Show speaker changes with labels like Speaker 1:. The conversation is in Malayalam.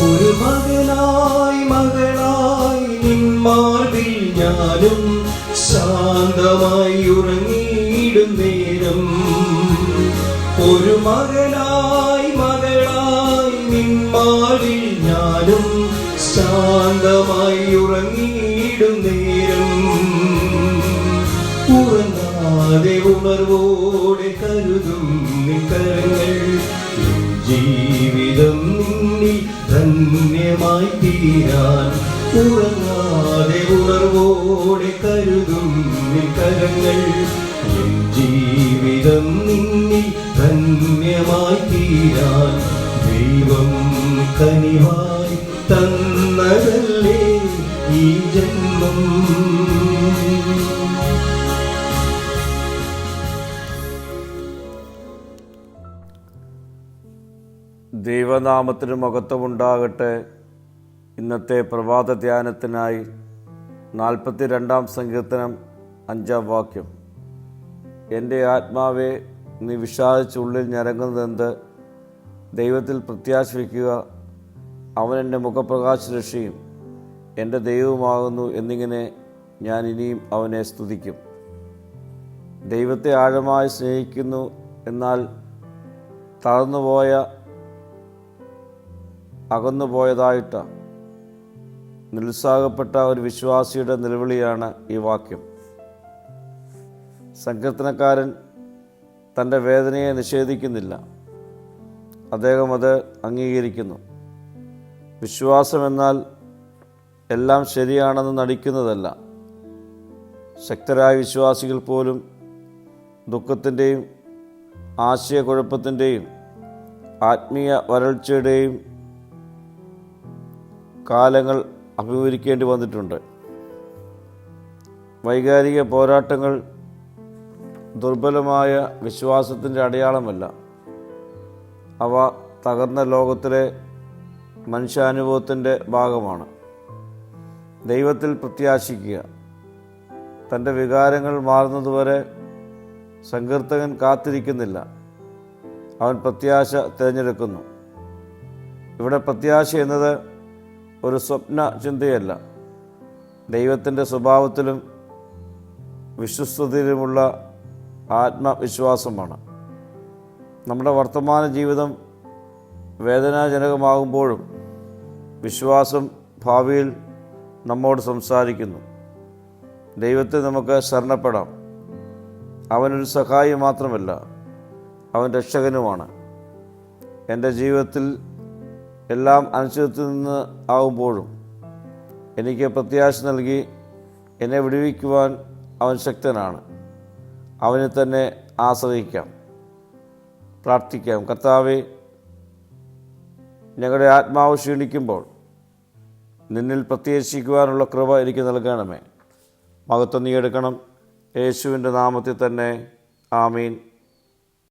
Speaker 1: ഒരു മകനായി മകളായി നിന്മാർവിൽ ഞാനും ശാന്തമായി ഉറങ്ങിയിടും നേരം. ഒരു മകനായി മകളായി നിന്മാർവിൽ ഞാനും ശാന്തമായി ഉറങ്ങിയിടും നേരം. ഉറങ്ങാതെ ഉണർവോടെ കരുതും നിക്കരങ്ങൾ. ജീവിതം നിന്നിൽ ധന്യമായി തീരാൻ ഉറങ്ങാതെ ഉണർവോടെ കരുതും നിക്കരങ്ങൾ. ജീവിതം നിന്നിൽ ധന്യമായി തീരാൻ ദൈവം കനിവായി തന്നതല്ലേ ഈ ജന്മം?
Speaker 2: ദൈവനാമത്തിന് മഹത്വമുണ്ടാകട്ടെ. ഇന്നത്തെ പ്രഭാത ധ്യാനത്തിനായി നാൽപ്പത്തി രണ്ടാം സങ്കീർത്തനം അഞ്ചാം വാക്യം. എന്റെ ആത്മാവെ നീ വിഷാദിച്ചുള്ളിൽ ഞരങ്ങുന്നതെന്ത്? ദൈവത്തിൽ പ്രത്യാശ വയ്ക്കുക അവൻ എന്റെ മുഖപ്രകാശ രക്ഷയും എന്റെ ദൈവമാകുന്നു എന്നിങ്ങനെ ഞാൻ ഇനിയും അവനെ സ്തുതിക്കും. ദൈവത്തെ ആഴമായി സ്നേഹിക്കുന്നു എന്നാൽ തളർന്നുപോയ അകന്നുപോയതായിട്ട് നിരുത്സാഹപ്പെട്ട ഒരു വിശ്വാസിയുടെ നിലവിളിയാണ് ഈ വാക്യം. സങ്കീർത്തനക്കാരൻ തന്റെ വേദനയെ നിഷേധിക്കുന്നില്ല. അദ്ദേഹം അത് അംഗീകരിക്കുന്നു. വിശ്വാസം എന്നാൽ എല്ലാം ശരിയാണെന്ന് നടിക്കുന്നതല്ല. ശക്തരായ വിശ്വാസികൾ പോലും ദുഃഖത്തിന്റെയും ആശയക്കുഴപ്പത്തിന്റെയും ആത്മീയ വരൾച്ചയുടെയും കാലങ്ങൾ അഭിമുഖീകരിക്കേണ്ടി വന്നിട്ടുണ്ട്. വൈകാരിക പോരാട്ടങ്ങൾ ദുർബലമായ വിശ്വാസത്തിന്റെ അടയാളമല്ല. അവ തകർന്ന ലോകത്തിലെ മനുഷ്യാനുഭവത്തിന്റെ ഭാഗമാണ്. ദൈവത്തിൽ പ്രത്യാശിക്കുക. തന്റെ വികാരങ്ങൾ മാറുന്നതുവരെ സങ്കീർത്തകൻ കാത്തിരിക്കുന്നില്ല. അവൻ പ്രത്യാശ തിരഞ്ഞെടുക്കുന്നു. ഇവിടെ പ്രത്യാശ എന്നത് ഒരു സ്വപ്ന ചിന്തയല്ല. ദൈവത്തിന്റെ സ്വഭാവത്തിലും വിശ്വസ്തയിലുമുള്ള ആത്മവിശ്വാസമാണ്. നമ്മുടെ വർത്തമാന ജീവിതം വേദനാജനകമാകുമ്പോഴും വിശ്വാസം ഭാവിയിൽ നമ്മോട് സംസാരിക്കുന്നു. ദൈവത്തെ നമുക്ക് ശരണപ്പെടാം. അവനൊരു സഹായി മാത്രമല്ല അവൻ രക്ഷകനുമാണ്. എന്റെ ജീവിതത്തിൽ എല്ലാം അനിശ്ചിതത്തിൽ നിന്ന് ആകുമ്പോഴും എനിക്ക് പ്രത്യാശ നൽകി എന്നെ വിടുവിക്കുവാൻ അവൻ ശക്തനാണ്. അവനെ തന്നെ ആശ്രയിക്കാം. പ്രാർത്ഥിക്കാം. കർത്താവെ ഞങ്ങളുടെ ആത്മാവ് ക്ഷീണിക്കുമ്പോൾ നിന്നിൽ പ്രത്യേകിക്കുവാനുള്ള കൃപ എനിക്ക് നൽകണമേ. മഹത്വം നീ എടുക്കണം. യേശുവിന്റെ നാമത്തിൽ തന്നെ. ആമീൻ.